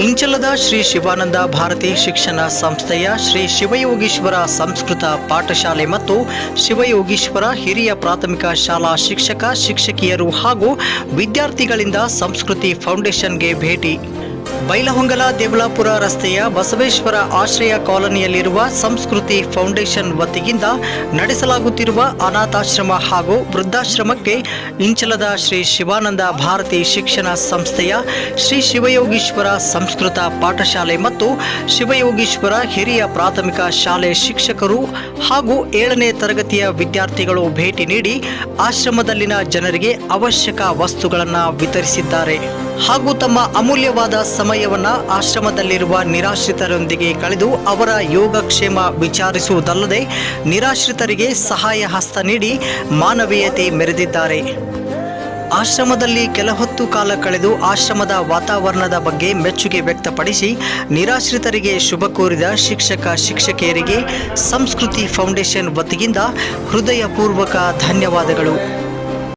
ಇಂಚಲದ ಶ್ರೀ ಶಿವಾನಂದ ಭಾರತಿ ಶಿಕ್ಷಣ ಸಂಸ್ಥೆಯ ಶ್ರೀ ಶಿವಯೋಗೀಶ್ವರ ಸಂಸ್ಕೃತ ಪಾಠಶಾಲೆ ಮತ್ತು ಶಿವಯೋಗೀಶ್ವರ ಹಿರಿಯ ಪ್ರಾಥಮಿಕ ಶಾಲಾ ಶಿಕ್ಷಕ ಶಿಕ್ಷಕಿಯರು ಹಾಗೂ ವಿದ್ಯಾರ್ಥಿಗಳಿಂದ ಸಂಸ್ಕೃತಿ ಫೌಂಡೇಶನ್ಗೆ ಭೇಟಿ ಬೈಲಹೊಂಗಲ ದೇವಲಾಪುರ ರಸ್ತೆಯ ಬಸವೇಶ್ವರ ಆಶ್ರಯ ಕಾಲೋನಿಯಲ್ಲಿರುವ ಸಂಸ್ಕೃತಿ ಫೌಂಡೇಶನ್ ವತಿಯಿಂದ ನಡೆಸಲಾಗುತ್ತಿರುವ ಅನಾಥಾಶ್ರಮ ಹಾಗೂ ವೃದ್ಧಾಶ್ರಮಕ್ಕೆ ಇಂಚಲದ ಶ್ರೀ ಶಿವಾನಂದ ಭಾರತಿ ಶಿಕ್ಷಣ ಸಂಸ್ಥೆಯ ಶ್ರೀ ಶಿವಯೋಗೀಶ್ವರ ಸಂಸ್ಕೃತ ಪಾಠಶಾಲೆ ಮತ್ತು ಶಿವಯೋಗೀಶ್ವರ ಹಿರಿಯ ಪ್ರಾಥಮಿಕ ಶಾಲೆ ಶಿಕ್ಷಕರು ಹಾಗೂ ಏಳನೇ ತರಗತಿಯ ವಿದ್ಯಾರ್ಥಿಗಳು ಭೇಟಿ ನೀಡಿ ಆಶ್ರಮದಲ್ಲಿನ ಜನರಿಗೆ ಅವಶ್ಯಕ ವಸ್ತುಗಳನ್ನು ವಿತರಿಸಿದ್ದಾರೆ. ಹಾಗೂ ತಮ್ಮ ಅಮೂಲ್ಯವಾದ ಸಮಯವನ್ನ ಆಶ್ರಮದಲ್ಲಿರುವ ನಿರಾಶ್ರಿತರೊಂದಿಗೆ ಕಳೆದು ಅವರ ಯೋಗಕ್ಷೇಮ ವಿಚಾರಿಸುವುದಲ್ಲದೆ ನಿರಾಶ್ರಿತರಿಗೆ ಸಹಾಯ ಹಸ್ತ ನೀಡಿ ಮಾನವೀಯತೆ ಮೆರೆದಿದ್ದಾರೆ. ಆಶ್ರಮದಲ್ಲಿ ಕೆಲ ಹೊತ್ತು ಕಾಲ ಕಳೆದು ಆಶ್ರಮದ ವಾತಾವರಣದ ಬಗ್ಗೆ ಮೆಚ್ಚುಗೆ ವ್ಯಕ್ತಪಡಿಸಿ ನಿರಾಶ್ರಿತರಿಗೆ ಶುಭ ಕೋರಿದ ಶಿಕ್ಷಕ ಶಿಕ್ಷಕಿಯರಿಗೆ ಸಂಸ್ಕೃತಿ ಫೌಂಡೇಶನ್ ವತಿಯಿಂದ ಹೃದಯಪೂರ್ವಕ ಧನ್ಯವಾದಗಳು.